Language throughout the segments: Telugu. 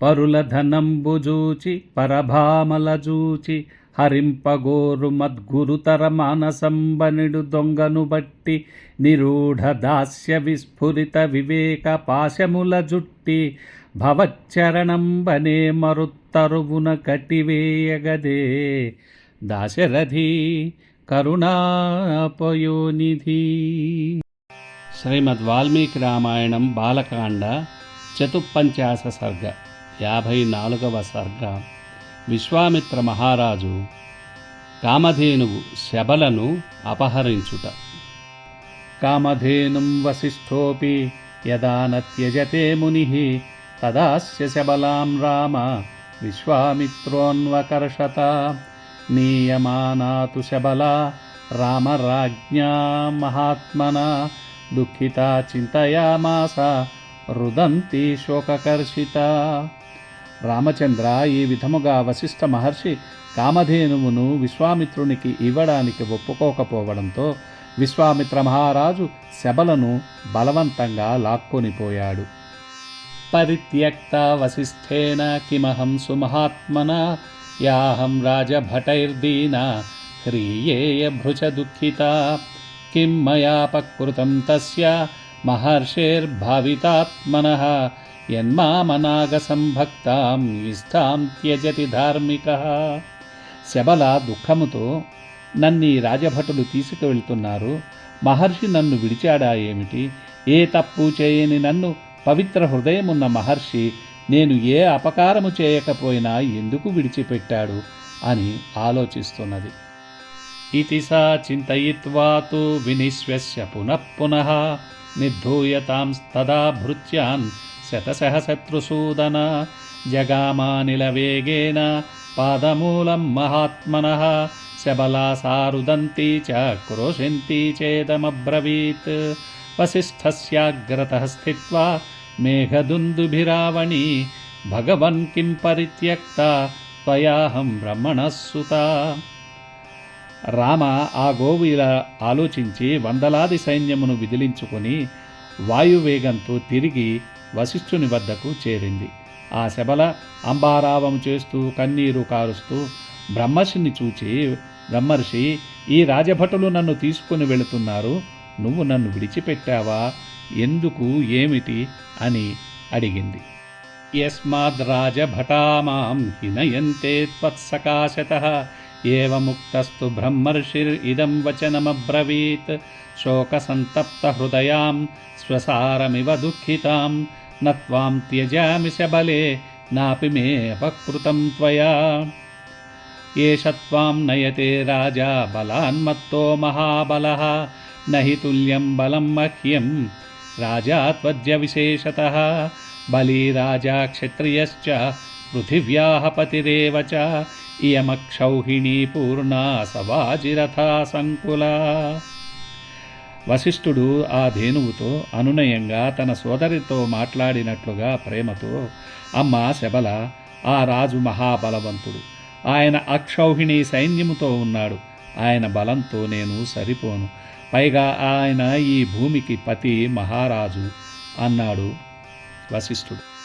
పరుల ధనంబుజూచి పరభామల జూచి హరింపగోరు మద్గురుతర మానసంబనిడు దొంగను బట్టి నిరూఢ దాస్య విస్ఫురిత వివేక పాశముల జుట్టి భవచ్చరణంబనే మరుత్తరువున కటివేయగదే. దాశరథి కరుణాపయోనిధి. శ్రీమద్ వాల్మీకి రామాయణం బాలకాండ చతుపంచాశ సర్గ. యాభై నాలుగవ సర్గ. విశ్వామిత్ర మహారాజు కామధేనువు శబలను అపహరించుట. కామధేనుం వసిష్ఠోపి యదా నత్యజతే త్యజతే ముని తదాస్య శబలాం రామ విశ్వామిత్రోన్వకర్షత. నీయమానాతు శబలా రామరాజ్ఞా మహాత్మనా దుఃఖిత చింతయామాస రుదంతి శోకకర్షిత. రామచంద్ర ఈ విధముగా వశిష్ఠ మహర్షి కామధేనువును విశ్వామిత్రునికి ఇవ్వడానికి ఒప్పుకోకపోవడంతో విశ్వామిత్ర మహారాజు శబలను బలవంతంగా లాక్కొనిపోయాడు పరిత్యక్త వశిష్ఠేన కిమహం సుమహాత్మన యాహం రాజభటైర్దీనా హ్రీయేయ భృచ దుఃఖిత కిం మయాపకృతం తస్య మహర్షేర్భావితాత్మన యన్మామనాగసంభక్తాం ఇష్టాం త్యజతి ధార్మిక శబల దుఃఖముతో నన్ను రాజభటులు తీసుకువెళ్తున్నారు। మహర్షి నన్ను విడిచాడా ఏమిటి? ఏ తప్పు చేయని నన్ను పవిత్ర హృదయమున్న మహర్షి నేను ఏ అపకారము చేయకపోయినా ఎందుకు విడిచిపెట్టాడు అని ఆలోచిస్తున్నది। ఇది సా చింతయిత్వా తు వినిశ్వస్య పునః పునః భృత్యాన్ శతసహశత్రుసూదన జగామానిలవేగేన పాదమూలం మహాత్మన శబలా సారుదంతి చ క్రోశంతి చేదమబ్రవీత్. వసిష్ఠస్యాగ్రత స్థిత్వా మేఘదుందుభిరావణి భగవన్ కిం పరిత్యక్త త్వయాహం బ్రహ్మణः రామ ఆ గోవు ఇలా ఆలోచించి వందలాది సైన్యమును విదిలించుకొని వాయువేగంతో తిరిగి వశిష్ఠుని వద్దకు చేరింది. ఆ శబల అంబారావం చేస్తూ కన్నీరు కారుస్తూ బ్రహ్మర్షిని చూచి బ్రహ్మర్షి ఈ రాజభటులు నన్ను తీసుకుని వెళుతున్నారు. నువ్వు నన్ను విడిచిపెట్టావా? ఎందుకు? ఏమిటి? అని అడిగింది. యస్మాద్ రాజభటామాం హినయంతే త్వత్సకాశత. एवमुक्तस्तु ब्रह्मर्षिरिदं वचनमब्रवीत् शोकसन्तप्तहृदयां स्वसारमिव दुःखितां न त्वां त्यजामि स नापि मे अपकृतं त्वया। एष त्वां नयते राजा बलान्मत्तो महाबलः न हि तुल्यं बलं मह्यं राजा त्वद्यविशेषतः बलिराजा क्षत्रियश्च పృథివ్యాహ పతిరేవ చ ఇయమక్షౌహిణీ పూర్ణా సవాజిరథా సంకులా. వశిష్ఠుడు ఆ ధేనువుతో అనునయంగా తన సోదరితో మాట్లాడినట్లుగా ప్రేమతో అమ్మ శబల ఆ రాజు మహాబలవంతుడు ఆయన అక్షౌహిణి సైన్యముతో ఉన్నాడు ఆయన బలంతో నేను సరిపోను పైగా ఆయన ఈ భూమికి పతి మహారాజు అన్నాడు వశిష్ఠుడు.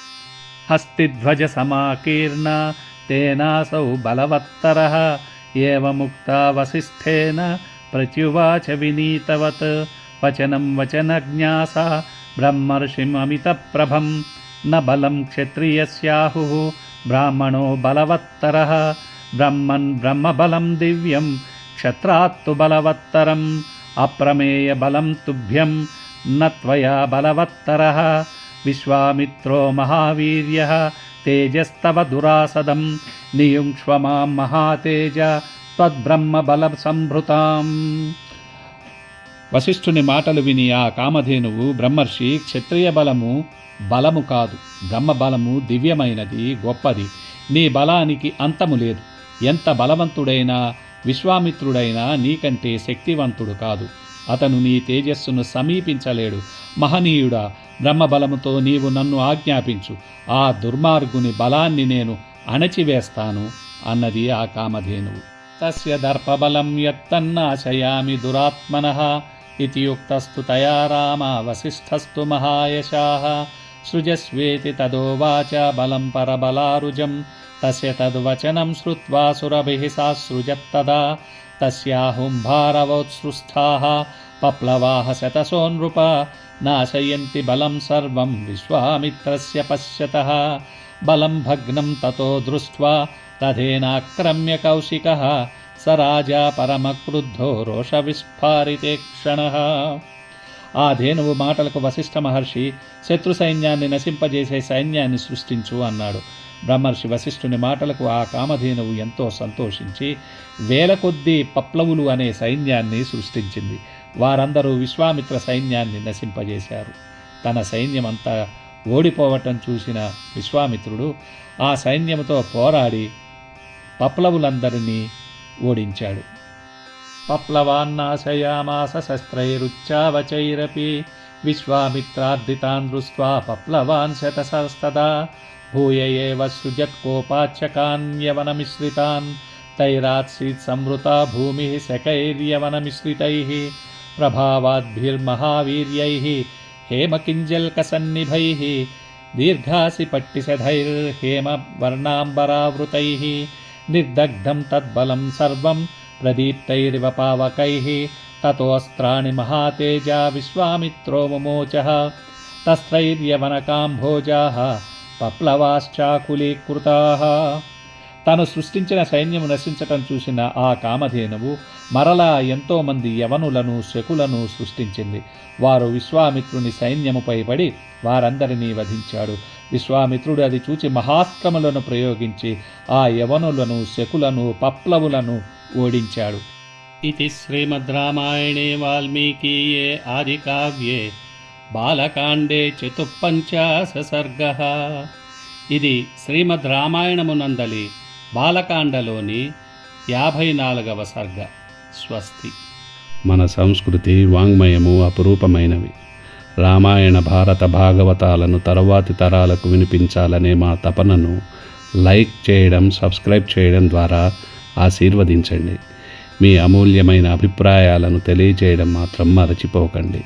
हस्तिध्वजसमाकीर्णा तेनासौ बलवत्तरः एवमुक्ता वसिष्ठेन प्रत्युवाच विनीतवत्। वचनं वचनज्ञासा ब्रह्मर्षिममितप्रभं। न बलं क्षत्रियस्याहुः ब्राह्मणो बलवत्तरः। ब्रह्मन् ब्रह्मबलं दिव्यं क्षत्रात्तु बलवत्तरम्। अप्रमेयबलं तुभ्यं न त्वया बलवत्तरः। విశ్వామిత్రో మహావీర్య తేజస్తవ దురాసదం. నియుంక్ష్వ మాం మహాతేజ త్వద్బ్రహ్మబల సంభృతాం. వశిష్ఠుని మాటలు విని ఆ కామధేనువు బ్రహ్మర్షి క్షత్రియ బలము బలము కాదు. బ్రహ్మబలము దివ్యమైనది గొప్పది. నీ బలానికి అంతము లేదు. ఎంత బలవంతుడైనా విశ్వామిత్రుడైనా నీకంటే శక్తివంతుడు కాదు. అతను నీ తేజస్సును సమీపించలేడు. మహనీయుడా బ్రహ్మబలముతో నీవు నన్ను ఆజ్ఞాపించు. ఆ దుర్మార్గుని బలాన్ని నేను అణచివేస్తాను అన్నది ఆ కామధేనువు. తస్య దర్పబలం యత్తన్నాశయామి దురాత్మన ఇది యుక్తస్తు తయా రామ వసిష్ఠస్తు మహాయశాః. సృజస్వేతి తదోవాచ బలం పరబలారుజం. తస్య తద్వచనం శ్రుత్వా సురభిः సాసృజత్తదా తస్యాహుంభారవోత్సృష్టాः పప్లవాः శతసో నృప నాశయంతి బలం సర్వం విశ్వామిత్రస్య పశ్యతः బలం భగ్నం తతో దృష్ట్వా తథేనాక్రమ్య కౌశికः స రాజా పరమక్రుద్ధో రోషవిస్ఫారితే క్షణः ఆ ధేనువు మాటలకు వశిష్ఠ మహర్షి శత్రు సైన్యాన్ని నశింపజేసే సైన్యాన్ని సృష్టించు అన్నాడు। బ్రహ్మర్షి వశిష్ఠుని మాటలకు ఆ కామధేనువు ఎంతో సంతోషించి వేల కొద్దీ పప్లవులు అనే సైన్యాన్ని సృష్టించింది. వారందరూ విశ్వామిత్ర సైన్యాన్ని నశింపజేశారు. తన సైన్యమంతా ఓడిపోవటం చూసిన విశ్వామిత్రుడు ఆ సైన్యంతో పోరాడి పప్లవులందరినీ ఓడించాడు. పప్లవాన్నాశయామాస శస్త్రైరుచ్చావచైరపి విశ్వామిత్రార్దితాన్ దృష్ట్వా పప్లవాన్ శతసస్తదా भूय एव सृजत्कोपाच्यकान्यवनमिश्रितान् तैरात्स्रीत्संवृता भूमिः सकैर्यवनमिश्रितैः प्रभावाद्भिर्महावीर्यैः हेमकिञ्जल्कसन्निभैः दीर्घासि पट्टिसधैर्हेमवर्णाम्बरावृतैः निर्दग्धं तद्बलं सर्वं प्रदीप्तैरिव पावकैः ततोऽस्त्राणि महातेजा विश्वामित्रो मुमोचः तस्त्रैर्यवनकाम्भोजाः। పప్లవాశ్చాకులీకృతాः తాను సృష్టించిన సైన్యము నశించటం చూసిన ఆ కామధేనువు మరలా ఎంతోమంది యవనులను శకులను సృష్టించింది. వారు విశ్వామిత్రుని సైన్యముపై పడి వారందరినీ వధించాడు. విశ్వామిత్రుడు అది చూచి మహాస్త్రములను ప్రయోగించి ఆ యవనులను శకులను పప్లవులను ఓడించాడు. ఇది శ్రీమద్ రామాయణే వాల్మీకీయే ఆదికావ్యే. బాలకాండే చతుపంచాశ సర్గ. ఇది శ్రీమద్ రామాయణమునందలి బాలకాండలోని యాభై నాలుగవ సర్గ. స్వస్తి. మన సంస్కృతి వాంగ్మయము అపురూపమైనవి. రామాయణ భారత భాగవతాలను తరువాతి తరాలకు వినిపించాలనే మా తపనను లైక్ చేయడం సబ్స్క్రైబ్ చేయడం ద్వారా ఆశీర్వదించండి. మీ అమూల్యమైన అభిప్రాయాలను తెలియజేయడం మాత్రం మరచిపోకండి.